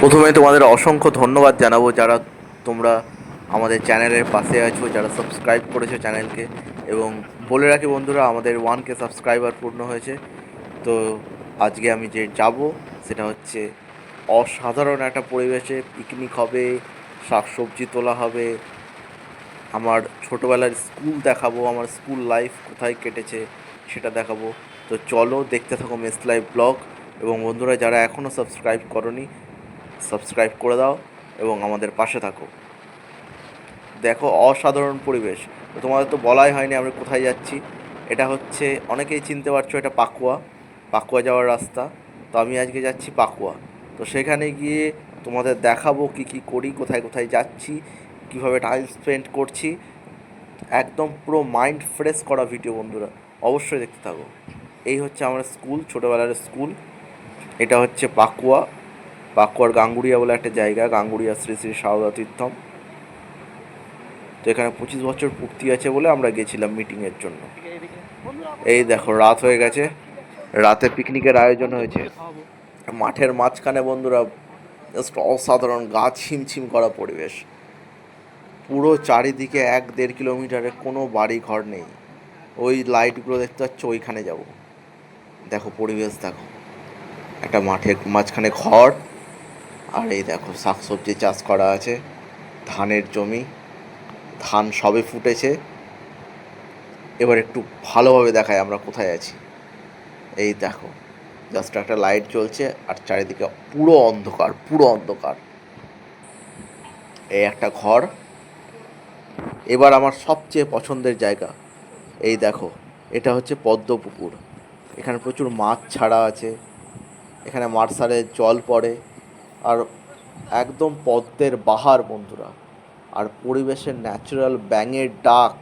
প্রথমে তোমাদের অসংখ্য ধন্যবাদ জানাব যারা তোমরা আমাদের চ্যানেলের পাশে আছো, যারা সাবস্ক্রাইব করেছ চ্যানেলকে। এবং বলে রাখি বন্ধুরা, আমাদের ওয়ান কে সাবস্ক্রাইবার পূর্ণ হয়েছে। তো আজকে আমি যে যাব, সেটা হচ্ছে অসাধারণ একটা পরিবেশে পিকনিক হবে, শাকসবজি তোলা হবে। আমার ছোটোবেলার স্কুল দেখাবো, আমার স্কুল লাইফ কোথায় কেটেছে সেটা দেখাবো। তো চলো দেখতে থাকো মেস লাইভ ব্লগ এবং বন্ধুরা, যারা এখনও সাবস্ক্রাইব করনি সাবস্ক্রাইব করে দাও এবং আমাদের পাশে থাকো। দেখো, অসাধারণ পরিবেশ। তোমাদের তো বলাই হয়নি আমরা কোথায় যাচ্ছি। এটা হচ্ছে, অনেকেই চিনতে পারছ এটা পাকুয়া। পাকুয়া যাওয়ার রাস্তা। তো আমি আজকে যাচ্ছি পাকুয়া। তো সেখানে গিয়ে তোমাদের দেখাবো কি কি করি, কোথায় কোথায় যাচ্ছি, কীভাবে টাইম স্পেন্ড করছি। একদম পুরো মাইন্ড ফ্রেশ করা ভিডিও বন্ধুরা। অবশ্যই দেখতে থাকো। এই হচ্ছে আমার স্কুল ছোটোবেলার স্কুল এটা হচ্ছে পাকুয়া। পাকুয়ার গাঙ্গুড়িয়া বলে একটা জায়গা, গাঙ্গুড়িয়া শ্রী শ্রী সারদা তীর্থম। তো এখানে পঁচিশ বছর পূর্তি আছে বলে আমরা গেছিলাম মিটিংয়ের জন্য। এই দেখো, রাত হয়ে গেছে। রাতে পিকনিকের আয়োজন হয়েছে। মাঠের মাঝখানে বন্ধুরা জাস্ট অসাধারণ গাছ ছিমছিম করা পরিবেশ। পুরো চারিদিকে এক দেড় কিলোমিটারে কোনো বাড়ি ঘর নেই। ওই লাইটগুলো দেখতে পাচ্ছ, ওইখানে যাব। দেখো পরিবেশ, দেখো। একটা মাঠের মাঝখানে ঘর। আর এই দেখো, শাকসবজি চাষ করা আছে, ধানের জমি, ধান সবে ফুটেছে। এবার একটু ভালোভাবে দেখায় আমরা কোথায় আছি। এই দেখো জাস্ট একটা লাইট জ্বলছে আর চারিদিকে পুরো অন্ধকার পুরো অন্ধকার। এই একটা ঘর। এবার আমার সবচেয়ে পছন্দের জায়গা, এই দেখো, এটা হচ্ছে পদ্ম পুকুর। এখানে প্রচুর মাছ ছাড়া আছে, এখানে মার্শালের জল পড়ে। আর একদম পদ্মের বাহার, বন্ধুরা। আর পরিবেশের ন্যাচারাল ব্যাঙের ডাক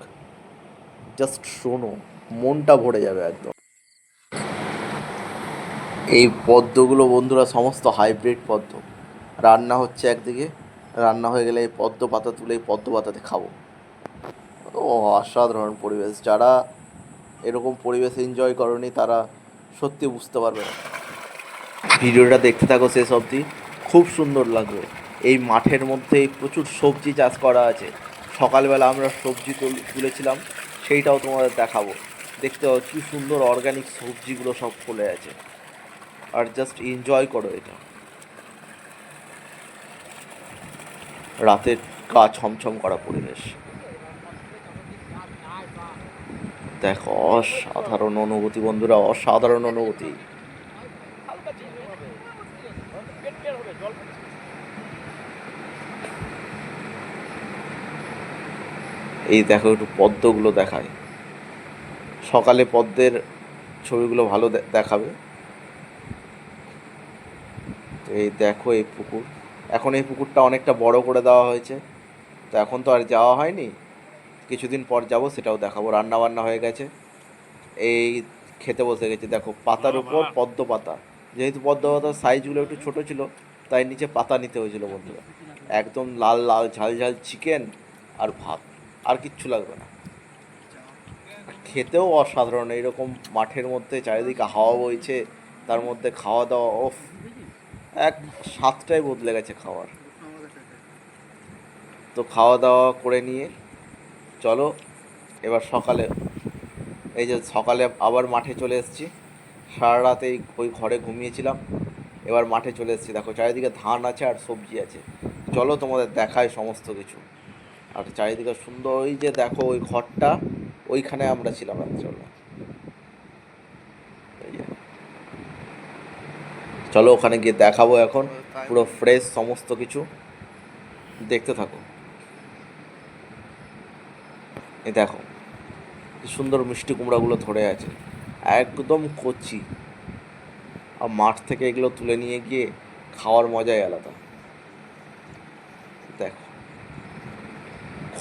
জাস্ট শোনো, মনটা ভরে যাবে একদম। এই পদ্মগুলো, বন্ধুরা, সমস্ত হাইব্রিড পদ্ম। রান্না হচ্ছে একদিকে, রান্না হয়ে গেলে এই পদ্ম পাতা তুলে এই পদ্ম পাতাতে খাব। ও, অসাধারণ পরিবেশ। যারা এরকম পরিবেশ এনজয় করনি, তারা সত্যি বুঝতে পারবে না। ভিডিওটা দেখতে থাকো শেষ অবধি। খুব সুন্দর লাগবে এই মাঠের মধ্যে প্রচুর সবজি চাষ করা আছে। সকালবেলা আমরা সবজি তুল- তুলেছিলাম, সেইটাও তোমাদের দেখাবো। দেখতে পাবো কী সুন্দর অর্গানিক সবজিগুলো সব ফুলে আছে। আর জাস্ট এনজয় করো এটা। রাতের গা ছমছম করা পরিবেশ। দেখো অসাধারণ অনুভূতি বন্ধুরা, অসাধারণ অনুভূতি। এই দেখো একটু পদ্মগুলো দেখায়। সকালে পদ্মের ছবিগুলো ভালো দেখাবে। এই দেখো এই পুকুর। এখন এই পুকুরটা অনেকটা বড় করে দেওয়া হয়েছে। তো এখন তো আর যাওয়া হয়নি। কিছুদিন পর যাব সেটাও দেখাবো। রান্না বান্না হয়ে গেছে। এই খেতে বসে গেছে। দেখো পাতার উপর পদ্ম পাতা। যেহেতু পদ্ম পাতার সাইজগুলো একটু ছোট ছিল তাই নিচে পাতা নিতে হয়েছিল বন্ধুরা। একদম লাল লাল ঝাল ঝাল চিকেন আর ভাত। আর কিচ্ছু লাগবে না। খেতেও অসাধারণ, এইরকম মাঠের মধ্যে চারিদিকে হাওয়া বইছে, তার মধ্যে খাওয়া দাওয়া, ওফ, এক স্বাদটাই বদলে গেছে খাওয়ার। তো খাওয়া দাওয়া করে নিয়ে চলো, এবার সকালে, এই যে সকালে আবার মাঠে চলে এসেছি। সারা রাত ওই ঘরে ঘুমিয়েছিলাম, এবার মাঠে চলে এসেছি। দেখো, চারিদিকে ধান আছে আর সবজি আছে। চলো তোমাদের দেখায় সমস্ত কিছু। আর চারিদিকে সুন্দর ওই যে দেখো ওই ঘরটা, ওইখানে আমরা ছিলাম রাত্রেবেলা। চলো ওখানে গিয়ে দেখাবো এখন, পুরো ফ্রেশ সমস্ত কিছু। দেখতে থাকো। এই দেখো সুন্দর মিষ্টি কুমড়াগুলো ধরে আছে। একদম কচি। আর মাঠ থেকে এগুলো তুলে নিয়ে গিয়ে খাওয়ার মজাই আলাদা দেখো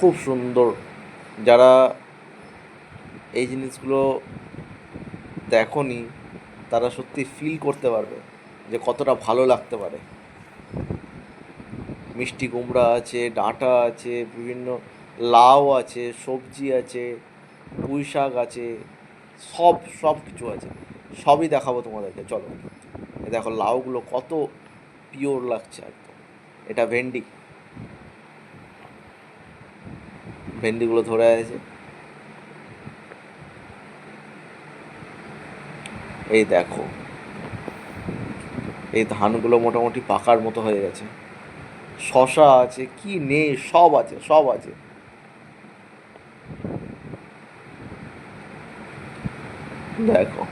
খুব সুন্দর। যারা এই জিনিসগুলো দেখনি, তারা সত্যি ফিল করতে পারবে যে কতটা ভালো লাগতে পারে। মিষ্টি কুমড়া আছে, ডাঁটা আছে, বিভিন্ন লাউ আছে, সবজি আছে, পুঁই শাক আছে, সব সব কিছু আছে। সবই দেখাবো তোমাদেরকে, চলো। দেখো, লাউগুলো কত পিওর লাগছে একদম। এটা ভেন্ডি। ভেন্ডিগুলো ধরে আছে এই দেখো। এই ধানগুলো মোটামুটি পাকার মতো হয়ে গেছে। শশা আছে, কি নেই, সব আছে সব আছে। দেখো।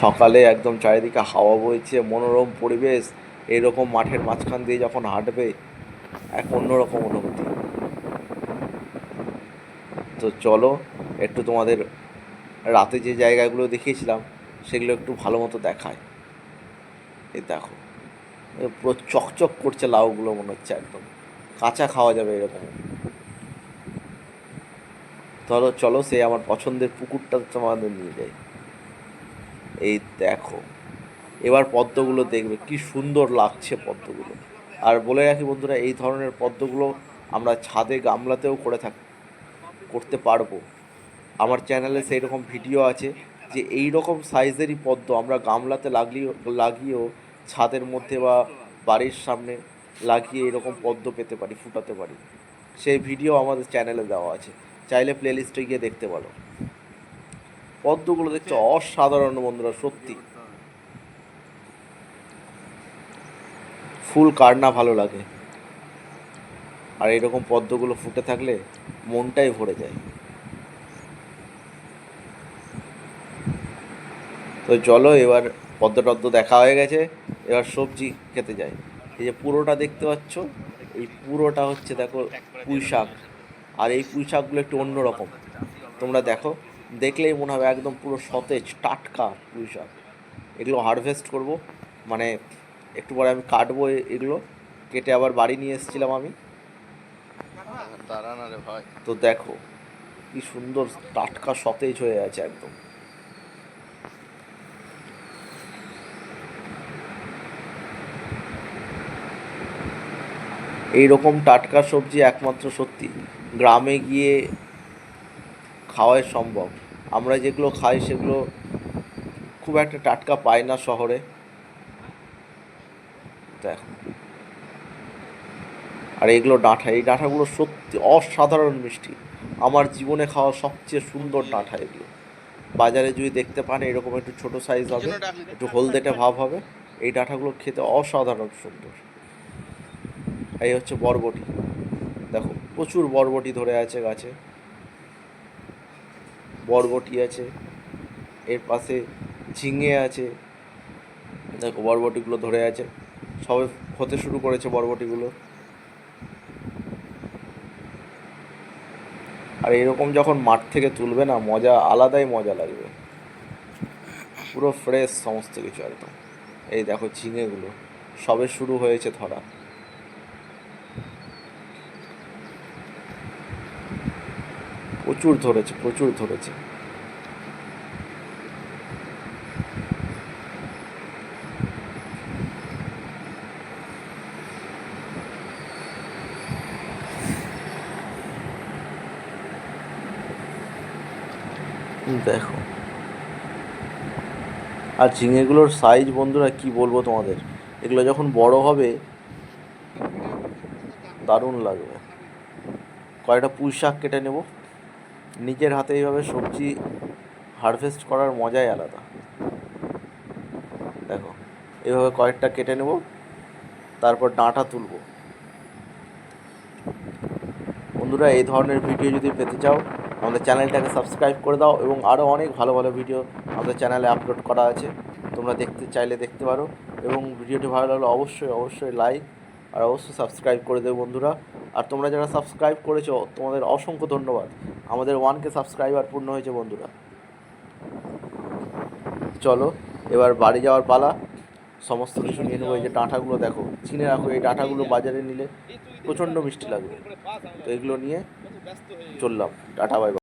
সকালে একদম চারিদিকে হাওয়া বইছে, মনোরম পরিবেশ। এরকম মাঠের মাঝখান দিয়ে যখন হাঁটবে, এক অন্যরকম অনুভূতি। তো চলো, একটু তোমাদের রাতে যে জায়গাগুলো দেখিয়েছিলাম, সেগুলো একটু ভালো মতো দেখায় এই দেখো, পুরো চকচক করছে লাউগুলো মনে হচ্ছে একদম। কাঁচা খাওয়া যাবে এরকম। চলো চলো সে আমার পছন্দের পুকুরটা তোমাদের নিয়ে যাই। এই দেখো। এবার পদ্মগুলো দেখবে কি সুন্দর লাগছে পদ্মগুলো। আর বলে রাখি বন্ধুরা এই ধরনের পদ্মগুলো আমরা ছাদে গামলাতেও করে থাক করতে পারব। আমার চ্যানেলে সেই রকম ভিডিও আছে যে এই রকম সাইজেরই পদ্ম আমরা গামলাতে লাগিয়েও লাগিয়েও ছাদের মধ্যে বা বাড়ির সামনে লাগিয়ে এরকম পদ্ম পেতে পারি ফুটাতে পারি। সেই ভিডিও আমাদের চ্যানেলে দেওয়া আছে। চাইলে প্লেলিস্টে গিয়ে দেখতে পারো। পদ্মগুলো দেখছ অসাধারণ বন্ধুরা সত্যি। ফুল কার না ভালো লাগে। আর এরকম পদ্মগুলো ফুটে থাকলে মনটাই ভরে যায়। তো চলো এবার পদ্ম টদ্ম দেখা হয়ে গেছে, এবার সবজি খেতে যাই। এই যে পুরোটা দেখতে পাচ্ছ, এই পুরোটা হচ্ছে দেখো পুঁই শাক। আর এই পুঁই শাকগুলো একটু অন্যরকম। তোমরা দেখো, দেখলেই মনে হবে একদম পুরো সতেজ, টাটকা পুঁই শাক। এগুলো হারভেস্ট করব মানে একটু পরে আমি কাটবো এগুলো। কেটে আবার বাড়ি নিয়ে এসেছিলাম আমি। তো দেখো কি সুন্দর টাটকা সতেজ হয়ে আছে একদম। এই রকম টাটকা সবজি একমাত্র সত্যি গ্রামে গিয়ে খাওয়াই সম্ভব। আমরা যেগুলো খাই সেগুলো খুব একটা টাটকা পাই না শহরে। দেখো। আর এগুলো ডাঁঠা এই ডাঁঠাগুলো সত্যি অসাধারণ মিষ্টি। আমার জীবনে খাওয়া সবচেয়ে সুন্দর ডাঁঠা এগুলো। বাজারে যদি দেখতে পান এরকম একটু ছোট সাইজ হবে একটু হলদেটে ভাব হবে এই ডাঁঠাগুলো খেতে অসাধারণ সুন্দর। এই হচ্ছে বরবটি। দেখো প্রচুর বরবটি ধরে আছে গাছে। বরবটি আছে এর পাশে ঝিঙে আছে। দেখো বরবটিগুলো ধরে আছে। সবে হতে শুরু করেছে বরবটিগুলো। আর এরকম যখন মাঠ থেকে তুলবে না, মজা, আলাদাই মজা লাগবে। পুরো ফ্রেশ সমস্ত কিছু একদম। এই দেখো ঝিঙেগুলো, সবে শুরু হয়েছে ধরা। প্রচুর ধরেছে প্রচুর ধরেছে। দেখো। আর ঝিঙেগুলোর সাইজ বন্ধুরা কি বলব তোমাদের? এগুলো যখন বড় হবে, দারুণ লাগবে। কয়েকটা পুঁই শাক কেটে নেব। নিজের হাতে এইভাবে সবজি হারভেস্ট করার মজাই আলাদা। দেখো, এইভাবে কয়েকটা কেটে নেব, তারপর ডাঁটা তুলব। বন্ধুরা, এই ধরনের ভিডিও যদি পেতে চাও আমাদের চ্যানেলটাকে সাবস্ক্রাইব করে দাও এবং আরও অনেক ভালো ভালো ভিডিও আমাদের চ্যানেলে আপলোড করা আছে। তোমরা দেখতে চাইলে দেখতে পারো এবং ভিডিওটি ভালো লাগলে অবশ্যই অবশ্যই লাইক আর অবশ্যই সাবস্ক্রাইব করে দেবে বন্ধুরা। আর তোমরা যারা সাবস্ক্রাইব করেছ, তোমাদের অসংখ্য ধন্যবাদ। আমাদের ওয়ানকে সাবস্ক্রাইবার পূর্ণ হয়েছে বন্ধুরা। চলো, এবার বাড়ি যাওয়ার পালা। সমস্ত কিছু নিয়ে নেব, এই যে ডাঁটাগুলো দেখো। চিনে রাখো, এই ডাঁটাগুলো বাজারে নিলে প্রচণ্ড মিষ্টি লাগবে। তো এগুলো নিয়ে চললাম টাটা বাই